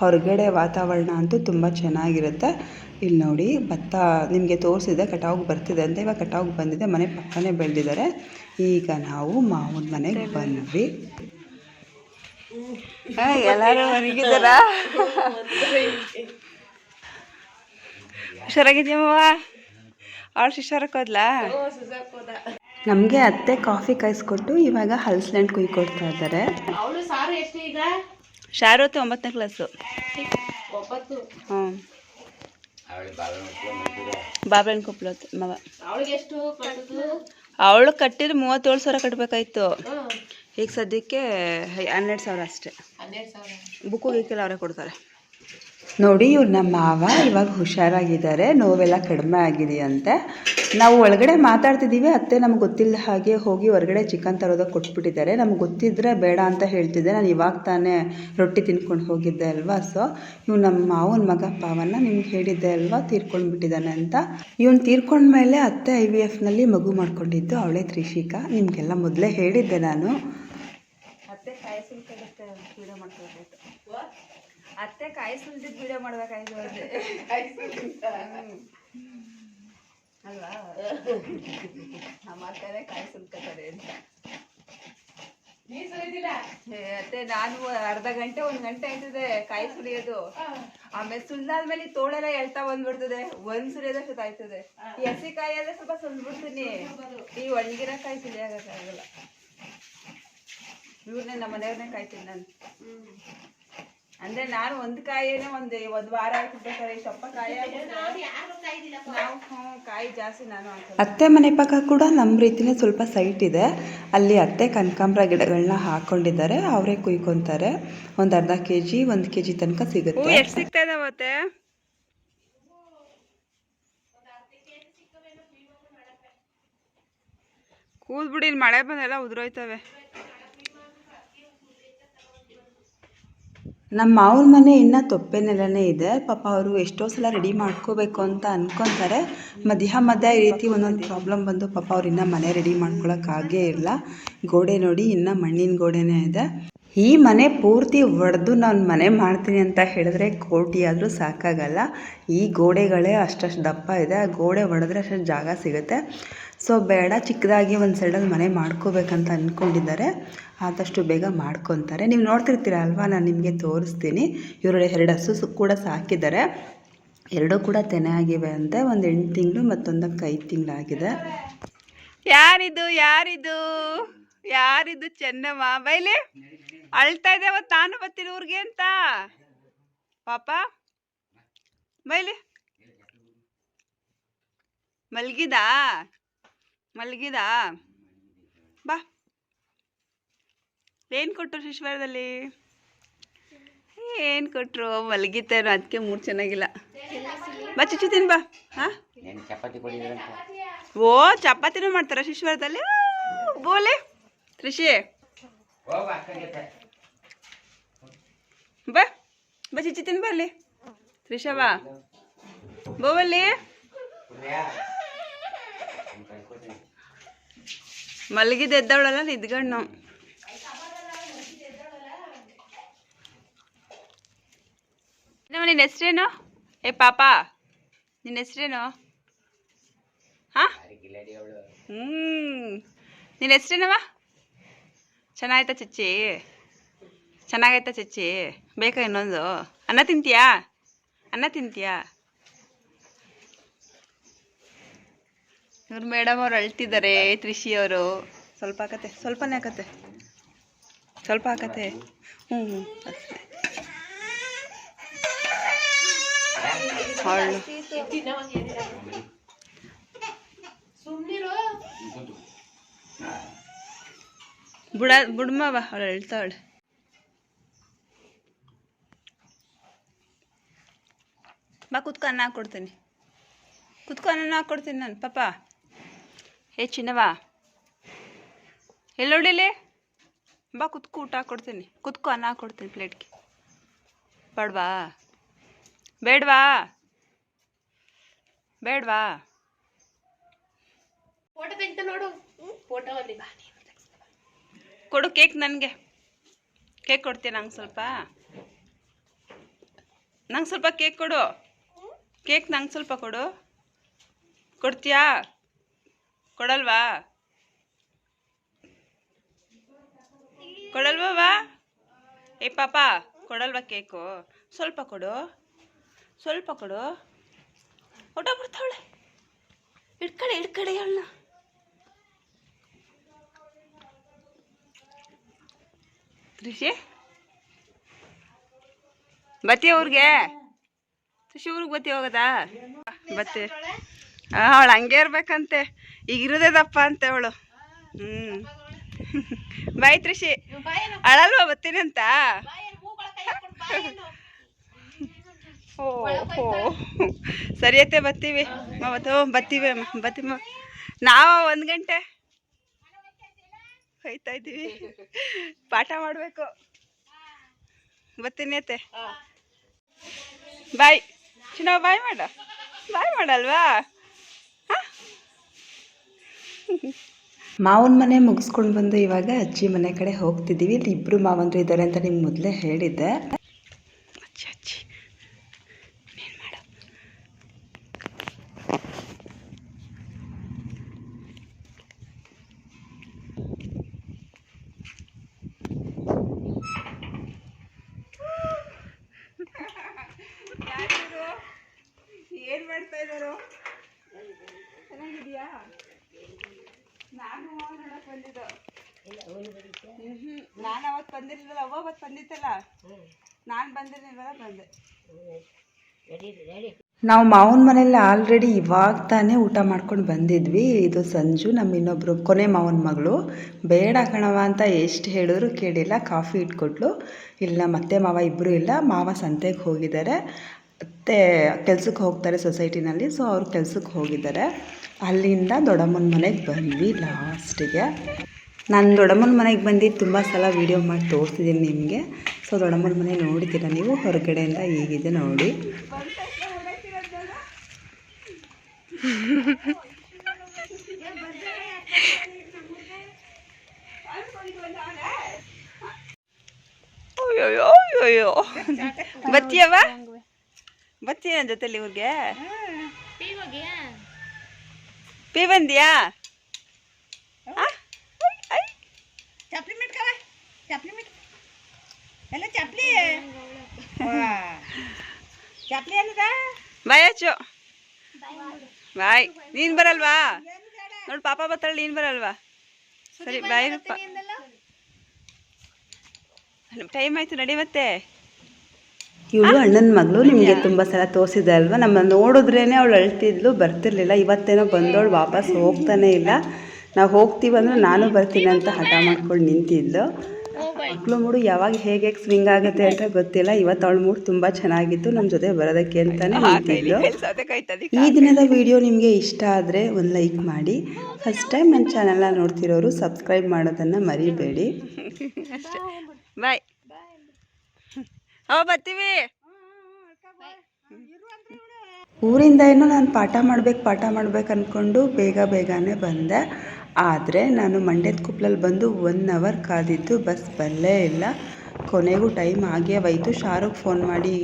ಹೊರಗಡೆ ವಾತಾವರಣ ಅಂತೂ ತುಂಬ ಚೆನ್ನಾಗಿರುತ್ತೆ. ಇಲ್ಲಿ ನೋಡಿ, ಭತ್ತ ನಿಮಗೆ ತೋರಿಸಿದೆ ಕಟಾವಿಗೆ ಬರ್ತಿದೆ ಅಂತ. ಇವಾಗ ಕಟಾವಿಗೆ ಬಂದಿದೆ. ಮನೆ ಪಕ್ಕನೇ ಬೆಳೆದಿದ್ದಾರೆ. ಈಗ ನಾವು ಮಾವನ ಮನೆಗೆ ಬಂದ್ವಿ. ಎಲ್ಲರೂ ಮನೆಗಿದ್ದಾರಾ ಹುಷಾರಾಗಿದ್ಯಮ್ಮ ಅವಳು ಹೋದ್ಲಾ? ನಮಗೆ ಅತ್ತೆ ಕಾಫಿ ಕಾಯಿಸ್ಕೊಟ್ಟು ಇವಾಗ ಹಲ್ಸ್ಲೆಂಡ್ ಕುಯ್ ಕೊಡ್ತಾ ಇದ್ದಾರೆ. ಅವಳು ಸಾರು ಎಷ್ಟು ಈಗ? ಶಾರವತ್ತು ಒಂಬತ್ತನೇ ಕ್ಲಾಸು. ಒಪ್ಪತ್ತು ಹ್ಞೂ. ಎಷ್ಟು ಕಟ್ಟದು? ಅವಳು ಕಟ್ಟಿದ್ರೆ ಮೂವತ್ತೇಳು ಸಾವಿರ ಕಟ್ಟಬೇಕಾಯ್ತು ಈಗ ಸದ್ಯಕ್ಕೆ ಹನ್ನೆರಡು ಸಾವಿರ ಅಷ್ಟೇ. ಬುಕ್ಕು ಗೀಕೆಲ್ಲ ಅವರೇ ಕೊಡ್ತಾರೆ. ನೋಡಿ ಇವ್ರು ನಮ್ಮ ಮಾವ ಇವಾಗ ಹುಷಾರಾಗಿದ್ದಾರೆ ನೋವೆಲ್ಲ ಕಡಿಮೆ ಆಗಿದೆಯಂತೆ. ನಾವು ಒಳಗಡೆ ಮಾತಾಡ್ತಿದ್ದೀವಿ ಅತ್ತೆ ನಮ್ಗೆ ಗೊತ್ತಿಲ್ಲ ಹಾಗೆ ಹೋಗಿ ಹೊರಗಡೆ ಚಿಕನ್ ತರೋದಕ್ಕೆ ಕೊಟ್ಬಿಟ್ಟಿದ್ದಾರೆ. ನಮ್ಗೆ ಗೊತ್ತಿದ್ದರೆ ಬೇಡ ಅಂತ ಹೇಳ್ತಿದ್ದೆ. ನಾನು ಇವಾಗ ತಾನೇ ರೊಟ್ಟಿ ತಿನ್ಕೊಂಡು ಹೋಗಿದ್ದೆ ಅಲ್ವಾ? ಸೊ ಇವ್ನು ನಮ್ಮ ಮಾವನ ಮಗ ಪಾವನ್ನ ನಿಮ್ಗೆ ಹೇಳಿದ್ದೆ ಅಲ್ವಾ? ತೀರ್ಕೊಂಡ್ಬಿಟ್ಟಿದ್ದಾನೆ ಅಂತ. ಇವನು ತೀರ್ಕೊಂಡ್ಮೇಲೆ ಅತ್ತೆ ಐ ವಿ ಎಫ್ನಲ್ಲಿ ಮಗು ಮಾಡ್ಕೊಂಡಿದ್ದು ಅವಳೇ ತ್ರಿಷಿಕಾ ನಿಮಗೆಲ್ಲ ಮೊದಲೇ ಹೇಳಿದ್ದೆ ನಾನು. ಅತ್ತೆ ಕಾಯಿ ವಿಡಿಯೋ ಅತ್ತೆ. ಕಾಯಿ ಸುಲ್ದಿದ್ದು? ವಿಡಿಯೋ ಮಾಡ್ಬೇಕಾಯ್ತು ಅಲ್ವಾ? ನಮ್ಮ ಅತ್ತೆನೇ ಕಾಯಿ ಸುಲ್ಕೋತಾರೆ ಅಂತ. ಅತ್ತೆ ನಾನು ಅರ್ಧ ಗಂಟೆ ಒಂದ್ ಗಂಟೆ ಆಯ್ತದೆ ಕಾಯಿ ಸುಲಿಯೋದು. ಆಮೇಲೆ ಸುಲ್ದಾದ್ಮೇಲೆ ತೋಳೆಲ್ಲ ಎಳ್ತಾ ಬಂದ್ಬಿಡ್ತದೆ. ಒಂದ್ ಸುಲಿಯೋದಷ್ಟು ಆಯ್ತದೆ. ಈ ಹಸಿ ಕಾಯಿ ಆದ್ರೆ ಸ್ವಲ್ಪ ಸುಲ್ಬಿಡ್ತೀನಿ ಈ ಒಣಗಿರೋ ಕಾಯಿ ಸುಲಿಯೋಕ್ಕಾಗಲ್ಲ ಇವ್ರನ್ನೇ ನಮ್ಮ ಮನೆಯವ್ರನ್ನೇ ಕಾಯ್ತೀನಿ ನಾನು. ಅಂದ್ರೆ ನಾನು ಒಂದ್ ಕಾಯಿನೇ ಒಂದ್ ಒಂದ್ ವಾರ ಹಾಕಿರ್ಬೇಕಾದ್ರೆ ಸೊಪ್ಪ ಕಾಯಿ ನಾವು ಕಾಯಿ ಜಾಸ್ತಿ ನಾನು ಅತ್ತೆ ಮನೆ ಪಕ್ಕ ಕೂಡ ನಮ್ಮ ರೀತಿನೇ ಸ್ವಲ್ಪ ಸೈಟ್ ಇದೆ. ಅಲ್ಲಿ ಅತ್ತೆ ಕನಕಾಂಬ್ರ ಗಿಡಗಳನ್ನ ಹಾಕೊಂಡಿದ್ದಾರೆ ಅವರೇ ಕುಯ್ಕೊಂತಾರೆ. ಒಂದ್ ಅರ್ಧ ಕೆಜಿ ಒಂದ್ ಕೆಜಿ ಕೆ ಜಿ ತನಕ ಸಿಗುತ್ತೆ. ಎಷ್ಟು ಸಿಗ್ತಾ ಇದೆ ಮತ್ತೆ ಕೂದ್ಬಿಡಿ ಇಲ್ಲಿ ಮಳೆ ಬಂದೆಲ್ಲ ಉದುರೋಯ್ತವೆ. ನಮ್ಮ ಮಾವನ ಮನೆ ಇನ್ನೂ ತೊಪ್ಪೆನೆಲ್ಲನೇ ಇದೆ. ಪಾಪ ಅವರು ಎಷ್ಟೋ ಸಲ ರೆಡಿ ಮಾಡ್ಕೋಬೇಕು ಅಂತ ಅನ್ಕೊತಾರೆ. ಮಧ್ಯ ಮಧ್ಯ ಈ ರೀತಿ ಒಂದೊಂದು ಪ್ರಾಬ್ಲಮ್ ಬಂದು ಪಾಪ ಅವ್ರು ಇನ್ನೂ ಮನೆ ರೆಡಿ ಮಾಡ್ಕೊಳಕ್ಕಾಗೇ ಇಲ್ಲ. ಗೋಡೆ ನೋಡಿ ಇನ್ನೂ ಮಣ್ಣಿನ ಗೋಡೆನೇ ಇದೆ. ಈ ಮನೆ ಪೂರ್ತಿ ಒಡೆದು ನಾನು ಮನೆ ಮಾಡ್ತೀನಿ ಅಂತ ಹೇಳಿದ್ರೆ ಕೋಟಿ ಆದರೂ ಸಾಕಾಗಲ್ಲ. ಈ ಗೋಡೆಗಳೇ ಅಷ್ಟಷ್ಟು ದಪ್ಪ ಇದೆ. ಆ ಗೋಡೆ ಒಡೆದ್ರೆ ಅಷ್ಟು ಜಾಗ ಸಿಗುತ್ತೆ. ಸೊ ಬೇಡ, ಚಿಕ್ಕದಾಗಿ ಒಂದು ಸೈಡಲ್ಲಿ ಮನೆ ಮಾಡ್ಕೋಬೇಕಂತ ಅಂದ್ಕೊಂಡಿದ್ದಾರೆ ಆದಷ್ಟು ಬೇಗ ಮಾಡ್ಕೊತಾರೆ. ನೀವು ನೋಡ್ತಿರ್ತೀರ ಅಲ್ವಾ, ನಾನು ನಿಮಗೆ ತೋರಿಸ್ತೀನಿ. ಇವರು ಎರಡು ಹಸು ಕೂಡ ಸಾಕಿದ್ದಾರೆ. ಎರಡೂ ಕೂಡ ತೆನೆ ಆಗಿವೆ ಅಂತೆ. ಒಂದು ಎಂಟು ತಿಂಗಳು ಮತ್ತೊಂದಕ್ಕೆ ಐದು ತಿಂಗಳಾಗಿದೆ. ಯಾರಿದು ಯಾರಿದು? ಯಾರಿದು ಚೆನ್ನಮ್ಮ? ಬೈಲಿ, ಅಳ್ತಾ ಇದೆ ಅವತ್ತು ನಾನು ಬರ್ತೀನಿ ಊರಿಗೆ ಅಂತ. ಪಾಪ, ಬೈಲಿ. ಮಲ್ಗಿದಾ? ಮಲ್ಗಿದಾ? ಬಾ. ಏನು ಕೊಟ್ಟರು ಶಿಶುವಾರದಲ್ಲಿ? ಏನು ಕೊಟ್ಟರು ಮಲಗಿತ್ತೇನೋ ಅದಕ್ಕೆ ಮೂರು ಚೆನ್ನಾಗಿಲ್ಲ. ಬಾ ಚುಚ್ಚು ತಿನ್ ಬಾ. ಹಾಂ? ಓ ಚಪಾತಿನೂ ಮಾಡ್ತಾರ ಶಿಶುವಾರದಲ್ಲಿ? ಬೋಲೆ. ಋಷಿ ಬಾ ಬಾ. ಚುಚ್ಚು ತಿನ್ ಬಾ ಅಲ್ಲಿ. ತ್ರಿಷಾ ಬಾ. ಬೋವಲ್ಲಿ. ಮಲಗಿದ ಎದ್ದವಳಲ್ಲ ನಿದ್ಗಣ್ಣು ನಮ್ಮ ನಿನ್ನ ಹೆಸ್ರೇನು? ಏ, ಪಾಪ. ನಿನ್ನ ಹೆಸ್ರೇನು? ಹಾ? ಹ್ಞೂ ನಿನ್ನ ಹೆಸ್ರೇನವ ಚೆನ್ನಾಯ್ತಾ ಚಚ್ಚಿ? ಚೆನ್ನಾಗೈತಾ ಚಚ್ಚಿ? ಬೇಕಾ ಇನ್ನೊಂದು? ಅನ್ನ ತಿಂತೀಯಾ? ಅನ್ನ ತಿಂತೀಯಾ? ಇವ್ರು ಮೇಡಮ್ ಅವ್ರು ಅಳ್ತಿದ್ದಾರೆ ತ್ರಿಷಿ ಅವರು. ಸ್ವಲ್ಪ ಆಕತೆ ಸ್ವಲ್ಪನೇ ಆಕತೆ ಸ್ವಲ್ಪ ಆಕತೆ ಹ್ಞೂ ಹ್ಞೂ ಅಷ್ಟೇ ಬುಡ ಬುಡ್ಮವ ಅವಳು ಹೇಳ್ತಾವಳೆ ಬಾ ಕುತ್ಕೊ ಅನ್ನ ಹಾಕ್ಕೊಡ್ತೀನಿ. ಕುತ್ಕೊ ಅನ್ನ ಹಾಕ್ಕೊಡ್ತೀನಿ ನಾನು ಪಾಪ ಏ ಚಿನ್ನವ. ಎಲ್ಲೋಡಿಲಿ ಬಾ ಕುತ್ಕು ಊಟ ಹಾಕ್ಕೊಡ್ತೀನಿ ಕುತ್ಕು ಅನ್ನ ಹಾಕ್ಕೊಡ್ತೀನಿ ಪ್ಲೇಟ್ಗೆ. ಬಡ್ವಾ? ಬೇಡ್ವಾ? ಬೇಡವಾ? ಫೋಟೋ ತೆಗಿತ ನೋಡು. ಫೋಟೋ ಅಲ್ಲಿ ಕೊಡು ಕೇಕ್ ನನಗೆ. ಕೇಕ್ ಕೊಡ್ತೀನಿ ನಂಗೆ ಸ್ವಲ್ಪ? ನಂಗೆ ಸ್ವಲ್ಪ ಕೇಕ್ ಕೊಡು. ಕೇಕ್ ನಂಗೆ ಸ್ವಲ್ಪ ಕೊಡು. ಕೊಡ್ತೀಯಾ? ಕೊಡಲ್ವಾ? ಕೊಡಲ್ವಾ ಏ, ಪಾಪ, ಕೊಡಲ್ವಾ ಕೇಕು? ಸ್ವಲ್ಪ ಕೊಡು. ಸ್ವಲ್ಪ ಕೊಡು. ಊಟ ಬರ್ತಾವಳೆ ಇಡ್ಕಡೆ ಇಡ್ಕಡೆ ಅವಳನ್ನ. ಋಷಿ ಬತ್ತಿ ಅವ್ರಿಗೆ? ಋಷಿ ಊರಿಗೆ ಬತ್ತಿ ಹೋಗದಾ? ಬತ್ತಿ. ಅವಳು ಹಂಗೆ ಇರ್ಬೇಕಂತೆ. ಈಗ ಇರುದೇದಪ್ಪ ಅಂತೆ ಅವಳು. ಹ್ಞೂ ಬಾಯ್ ತ್ರಿಷಿ ಅಳಲ್ವಾ ಬತ್ತೀನಿ ಅಂತ? ಓ ಓ ಸರಿ ಐತೆ ಬತ್ತೀವಿ. ಅವತ್ತು ಬತ್ತೀವಿ ಅಮ್ಮ ನಾವು ಒಂದು ಗಂಟೆ. ಹೋಯ್ತಾ ಇದ್ದೀವಿ. ಪಾಠ ಮಾಡಬೇಕು. ಬತ್ತೀನಿ ಅತ್ತೆ. ಬಾಯ್. ಚಿನ್ನ ಬಾಯ್ ಮಾಡ. ಬಾಯ್ ಮಾಡಲ್ವಾ? *laughs* ಮಾವನ ಮನೆ ಮುಗಿಸ್ಕೊಂಡು ಬಂದು ಇವಾಗ ಅಜ್ಜಿ ಮನೆ ಕಡೆ ಹೋಗ್ತಿದ್ದೀವಿ ಇಲ್ಲಿ ಇಬ್ಬರು ಮಾವಂದರು ಇದ್ದಾರೆ ಅಂತ ನಿಮ್ಗೆ ಮೊದಲೇ ಹೇಳಿದ್ದೆ ಅಜ್ಜಿ ಅಜ್ಜಿ ಏನು ಮಾಡು ಏನು ಮಾಡ್ತಾ ಇದ್ದಾರೋ ಚೆನ್ನಾಗಿದೆಯಾ ನಾನು ನೋಡಕ್ ಬಂದಿದ್ದು. ನಾನು ಅವತ್ತು ಬಂದಿರಲಿಲ್ಲ ಅವ್ವ ಅವತ್ತು ಬಂದಿತ್ತಲ್ಲ? ನಾನು ಬಂದಿರಲಿಲ್ಲ ಬಂದೆ. ನಾವು ಮಾವನ ಮನೇಲಿ ಆಲ್ರೆಡಿ ಇವಾಗ ತಾನೇ ಊಟ ಮಾಡ್ಕೊಂಡು ಬಂದಿದ್ವಿ. ಇದು ಸಂಜು ನಮ್ಮ ಇನ್ನೊಬ್ಬರು ಕೊನೆ ಮಾವನ ಮಗಳು. ಬೇಡ ಕಣವ ಅಂತ ಎಷ್ಟು ಹೇಳಿದ್ರು ಕೇಳಿಲ್ಲ ಕಾಫಿ ಇಟ್ಕೊಟ್ಲು. ಇಲ್ಲ ಮತ್ತೆ ಮಾವ ಇಬ್ಬರು ಇಲ್ಲ ಮಾವ ಸಂತೆಗೆ ಹೋಗಿದ್ದಾರೆ. ಮತ್ತೆ ಕೆಲ್ಸಕ್ಕೆ ಹೋಗ್ತಾರೆ ಸೊಸೈಟಿನಲ್ಲಿ. ಸೊ ಅವ್ರು ಕೆಲ್ಸಕ್ಕೆ ಹೋಗಿದ್ದಾರೆ. ಅಲ್ಲಿಂದ ದೊಡ್ಡಮ್ಮನ ಮನೆಗೆ ಬಂದ್ವಿ ಲಾಸ್ಟಿಗೆ. ನಾನು ದೊಡ್ಡಮ್ಮನ ಮನೆಗೆ ಬಂದು ತುಂಬ ಸಲ ವೀಡಿಯೋ ಮಾಡಿ ತೋರಿಸಿದ್ದೀನಿ ನಿಮಗೆ. ಸೊ ದೊಡ್ಡಮ್ಮನ ಮನೆ ನೋಡಿದ್ದೀರ ನೀವು? ಹೊರಗಡೆಯಿಂದ ಹೀಗಿದೆ ನೋಡಿ. ಅಯ್ಯೋ ಅಯ್ಯೋ ಬತ್ತೀಯವ ಬತ್ತೀಯ ನನ್ನ ಜೊತೆಲಿ ಇವ್ರಿಗೆ. ಪಿ ಬಂದಿಯಾ. ಚಪ್ಲಿ ಮಿಟ್ಕವ ಚಪ್ಲಿ ಮಿಟ್ ಎಲ್ಲ ಚಪ್ಲಿ ಚಪ್ಲಿ ಏನದ? ಬಾಯ್ ಹಚ್ಚು ಬಾಯ್ ನೀನು ಬರಲ್ವಾ? ನೋಡು ಪಾಪ ಬರ್ತಾಳೆ ನೀನ್ ಬರಲ್ವಾ? ಸರಿ ಬಾಯ್ ಟೈಮ್ ಆಯ್ತು ನಡಿ ಮತ್ತೆ. ಇವಳು ಅಣ್ಣನ ಮಗಳು ನಿಮಗೆ ತುಂಬ ಸಲ ತೋರಿಸಿದೆ ಅಲ್ವಾ? ನಮ್ಮ ನೋಡಿದ್ರೇನೆ ಅವಳು ಅಳ್ತಿದ್ಲು ಬರ್ತಿರ್ಲಿಲ್ಲ. ಇವತ್ತೇನೋ ಬಂದವಳು ವಾಪಸ್ ಹೋಗ್ತಾನೆ ಇಲ್ಲ. ನಾವು ಹೋಗ್ತೀವಂದ್ರೆ ನಾನು ಬರ್ತೀನಿ ಅಂತ ಹಠ ಮಾಡ್ಕೊಂಡು ನಿಂತಿದ್ಲು. ಮಕ್ಕಳು ಮೂಡು ಯಾವಾಗ ಹೇಗೆ ಸ್ವಿಂಗ್ ಆಗುತ್ತೆ ಅಂತ ಗೊತ್ತಿಲ್ಲ. ಇವತ್ತು ಅವಳು ಮೂಡ್ ತುಂಬ ಚೆನ್ನಾಗಿತ್ತು. ನಮ್ಮ ಜೊತೆ ಬರೋದಕ್ಕೆ ಅಂತಾನೆ ನಿಂತಿದ್ಲು. ಈ ದಿನದ ವಿಡಿಯೋ ನಿಮಗೆ ಇಷ್ಟ ಆದರೆ ಒಂದು ಲೈಕ್ ಮಾಡಿ. ಫಸ್ಟ್ ಟೈಮ್ ನನ್ನ ಚಾನೆಲ್ನ ನೋಡ್ತಿರೋರು ಸಬ್ಸ್ಕ್ರೈಬ್ ಮಾಡೋದನ್ನು ಮರಿಬೇಡಿ. *laughs* ಬಾಯ್ ಅವ ಬರ್ತೀವಿ. ಊರಿಂದ ಏನು ನಾನು ಪಾಠ ಮಾಡ್ಬೇಕು ಪಾಠ ಮಾಡ್ಬೇಕು ಅಂದ್ಕೊಂಡು ಬೇಗ ಬೇಗನೆ ಬಂದೆ. ಆದರೆ ನಾನು ಮಂಡ್ಯದ ಕುಪ್ಲಲ್ಲಿ ಬಂದು ಒನ್ ಅವರ್ ಕಾದಿದ್ದು ಬಸ್ ಬರಲೇ ಇಲ್ಲ. ಕೊನೆಗೂ ಟೈಮ್ ಆಗೇ ಹೋಯ್ತು. ಶಾರುಖ್ ಫೋನ್ ಮಾಡಿ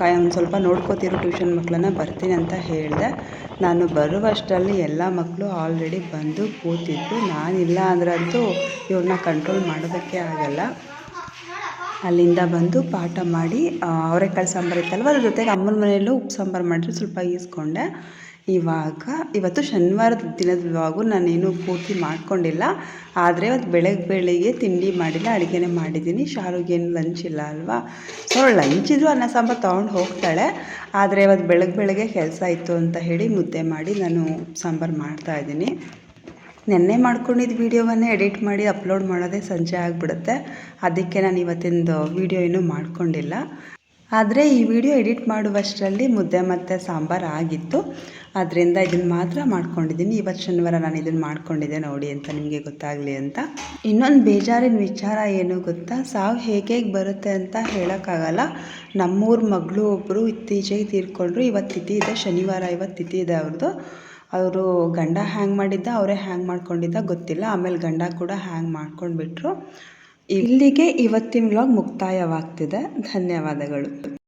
ಕಾಯ್ ಒಂದು ಸ್ವಲ್ಪ ನೋಡ್ಕೋತಿರು ಟ್ಯೂಷನ್ ಮಕ್ಕಳನ್ನ ಬರ್ತೀನಿ ಅಂತ ಹೇಳಿದೆ. ನಾನು ಬರುವಷ್ಟರಲ್ಲಿ ಎಲ್ಲ ಮಕ್ಕಳು ಆಲ್ರೆಡಿ ಬಂದು ಕೂತಿದ್ದು ನಾನಿಲ್ಲ ಅಂದ್ರಂತೂ ಇವ್ರನ್ನ ಕಂಟ್ರೋಲ್ ಮಾಡೋದಕ್ಕೆ ಆಗಲ್ಲ. ಅಲ್ಲಿಂದ ಬಂದು ಪಾಠ ಮಾಡಿ ಅವರೆಕಾಳು ಸಾಂಬಾರು ಇತ್ತಲ್ವ? ಅದ್ರ ಜೊತೆಗೆ ಅಮ್ಮನ ಮನೆಯಲ್ಲೂ ಉಪ್ಪು ಸಾಂಬಾರು ಮಾಡಿದ್ರು, ಸ್ವಲ್ಪ ಈಸ್ಕೊಂಡೆ. ಇವಾಗ, ಇವತ್ತು ಶನಿವಾರದ ದಿನದ ನಾನೇನು ಪೂರ್ತಿ ಮಾಡ್ಕೊಂಡಿಲ್ಲ. ಆದರೆ ಇವತ್ತು ಬೆಳಗ್ಗೆ ಬೆಳಿಗ್ಗೆ ತಿಂಡಿ ಮಾಡಿಲ್ಲ, ಅಡುಗೆನೇ ಮಾಡಿದ್ದೀನಿ. ಶಾರುಗೇನು ಲಂಚ್ ಇಲ್ಲ ಅಲ್ವಾ? ಸೊ ಲಂಚ್ ಇದ್ರೂ ಅನ್ನ ಸಾಂಬಾರು ತೊಗೊಂಡು ಹೋಗ್ತಾಳೆ. ಆದರೆ ಇವತ್ತು ಬೆಳಗ್ಗೆ ಬೆಳಗ್ಗೆ ಕೆಲಸ ಇತ್ತು ಅಂತ ಹೇಳಿ ಮುದ್ದೆ ಮಾಡಿ ನಾನು ಸಾಂಬಾರು ಮಾಡ್ತಾಯಿದ್ದೀನಿ ನೆನ್ನೆ ಮಾಡ್ಕೊಂಡಿದ್ದ ವೀಡಿಯೋವನ್ನೇ ಎಡಿಟ್ ಮಾಡಿ ಅಪ್ಲೋಡ್ ಮಾಡೋದೇ ಸಂಜೆ ಆಗಿಬಿಡುತ್ತೆ. ಅದಕ್ಕೆ ನಾನು ಇವತ್ತಿಂದು ವೀಡಿಯೋ ಏನೂ ಮಾಡ್ಕೊಂಡಿಲ್ಲ. ಆದರೆ ಈ ವಿಡಿಯೋ ಎಡಿಟ್ ಮಾಡುವಷ್ಟರಲ್ಲಿ ಮುದ್ದೆ ಮತ್ತು ಸಾಂಬಾರು ಆಗಿತ್ತು. ಅದರಿಂದ ಇದನ್ನು ಮಾತ್ರ ಮಾಡ್ಕೊಂಡಿದ್ದೀನಿ. ಇವತ್ತು ಶನಿವಾರ ನಾನು ಇದನ್ನು ಮಾಡ್ಕೊಂಡಿದ್ದೆ ನೋಡಿ ಅಂತ ನಿಮಗೆ ಗೊತ್ತಾಗಲಿ ಅಂತ. ಇನ್ನೊಂದು ಬೇಜಾರಿನ ವಿಚಾರ ಏನು ಗೊತ್ತಾ? ಸಾವು ಹೇಗೆ ಹೇಗೆ ಬರುತ್ತೆ ಅಂತ ಹೇಳೋಕ್ಕಾಗಲ್ಲ. ನಮ್ಮೂರ ಮಗಳು ಒಬ್ಬರು ಇತ್ತೀಚೆಗೆ ತೀರ್ಕೊಂಡ್ರು. ಇವತ್ತು ತಿಥಿ ಇದೆ ಶನಿವಾರ ಇವತ್ತು ತಿಥಿ ಇದೆ ಅವ್ರದ್ದು ಅವರು ಗಂಡ ಹ್ಯಾಂಗ್ ಮಾಡಿದ್ದ, ಅವರೇ ಹ್ಯಾಂಗ್ ಮಾಡ್ಕೊಂಡಿದ್ದ, ಗೊತ್ತಿಲ್ಲ. ಆಮೇಲೆ ಗಂಡ ಕೂಡ ಹ್ಯಾಂಗ್ ಮಾಡ್ಕೊಂಡ್ಬಿಟ್ರು. ಇಲ್ಲಿಗೆ ಇವತ್ತಿನ ವ್ಲಾಗ್ ಮುಕ್ತಾಯವಾಗ್ತಿದೆ. ಧನ್ಯವಾದಗಳು.